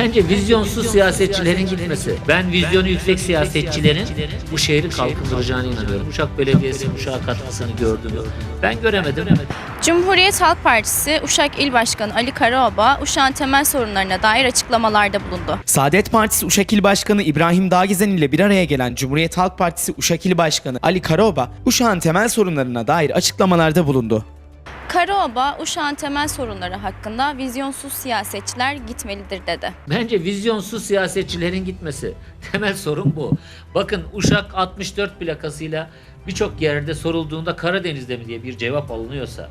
Bence vizyonsuz siyasetçilerin gitmesi. Ben vizyonu yüksek siyasetçilerin bu şehri kalkındıracağına inanıyorum. Uşak Belediyesi Uşak'a katkısını gördüm. Ben göremedim. Cumhuriyet Halk Partisi Uşak İl Başkanı Ali Karaoba, Uşak'ın temel sorunlarına dair açıklamalarda bulundu. Saadet Partisi Uşak İl Başkanı İbrahim Dağgezen ile bir araya gelen Cumhuriyet Halk Partisi Uşak İl Başkanı Ali Karaoba, Uşak'ın temel sorunlarına dair açıklamalarda bulundu. Karaoba, Uşak'ın temel sorunları hakkında vizyonsuz siyasetçiler gitmelidir dedi. Bence vizyonsuz siyasetçilerin gitmesi. Temel sorun bu. Bakın Uşak 64 plakasıyla birçok yerde sorulduğunda Karadeniz'de mi diye bir cevap alınıyorsa,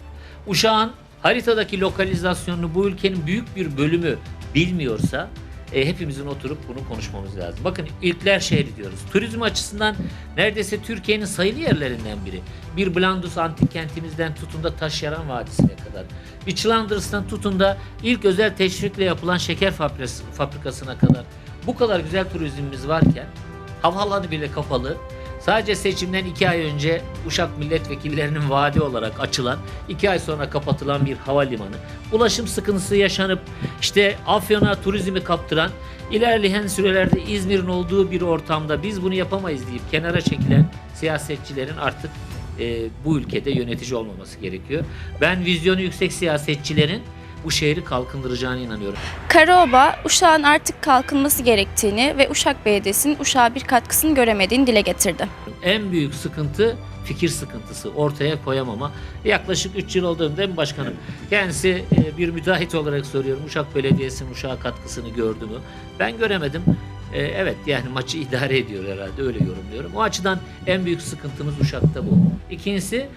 Uşak'ın haritadaki lokalizasyonunu bu ülkenin büyük bir bölümü bilmiyorsa e, hepimizin oturup bunu konuşmamız lazım. Bakın ilkler şehri diyoruz. Turizm açısından neredeyse Türkiye'nin sayılı yerlerinden biri. Bir Blandus antik kentimizden tutun da Taşyaran Vadisi'ne kadar. Bir Çılandırıs'tan tutun da ilk özel teşvikle yapılan şeker fabrikası, fabrikasına kadar. Bu kadar güzel turizmimiz varken havaalanı bile kapalı. Sadece seçimden iki ay önce Uşak milletvekillerinin vaadi olarak açılan, iki ay sonra kapatılan bir havalimanı. Ulaşım sıkıntısı yaşanıp işte Afyon'a turizmi kaptıran, ilerleyen sürelerde İzmir'in olduğu bir ortamda biz bunu yapamayız deyip kenara çekilen siyasetçilerin artık e, bu ülkede yönetici olmaması gerekiyor. Ben vizyonu yüksek siyasetçilerin bu şehri kalkındıracağına inanıyorum. Karaoba, Uşak'ın artık kalkınması gerektiğini ve Uşak Belediyesi'nin Uşak'a bir katkısını göremediğini dile getirdi. En büyük sıkıntı fikir sıkıntısı. Ortaya koyamama. Yaklaşık 3 yıl oldu değil mi başkanım? Kendisi e, bir müteahhit olarak soruyorum. Uşak Belediyesi'nin Uşak'a katkısını gördü mü? Ben göremedim. E, evet yani maçı idare ediyor herhalde öyle yorumluyorum. O açıdan en büyük sıkıntımız Uşak'ta bu. İkincisi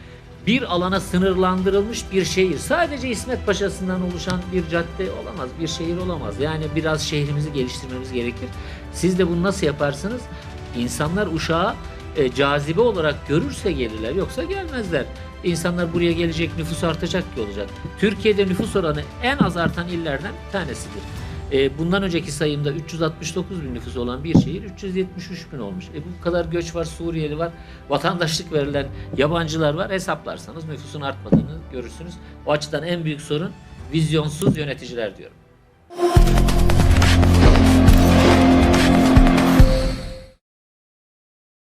bir alana sınırlandırılmış bir şehir. Sadece İsmet Paşa'sından oluşan bir cadde olamaz, bir şehir olamaz. Yani biraz şehrimizi geliştirmemiz gerekir. Siz de bunu nasıl yaparsınız? İnsanlar Uşak'a e, cazibe olarak görürse gelirler yoksa gelmezler. İnsanlar buraya gelecek nüfus artacak ki olacak. Türkiye'de nüfus oranı en az artan illerden bir tanesidir. E, bundan önceki sayımda 369 bin nüfus olan bir şehir 373 bin olmuş. E, bu kadar göç var, Suriyeli var, vatandaşlık verilen yabancılar var. Hesaplarsanız nüfusun artmadığını görürsünüz. O açıdan en büyük sorun vizyonsuz yöneticiler diyorum.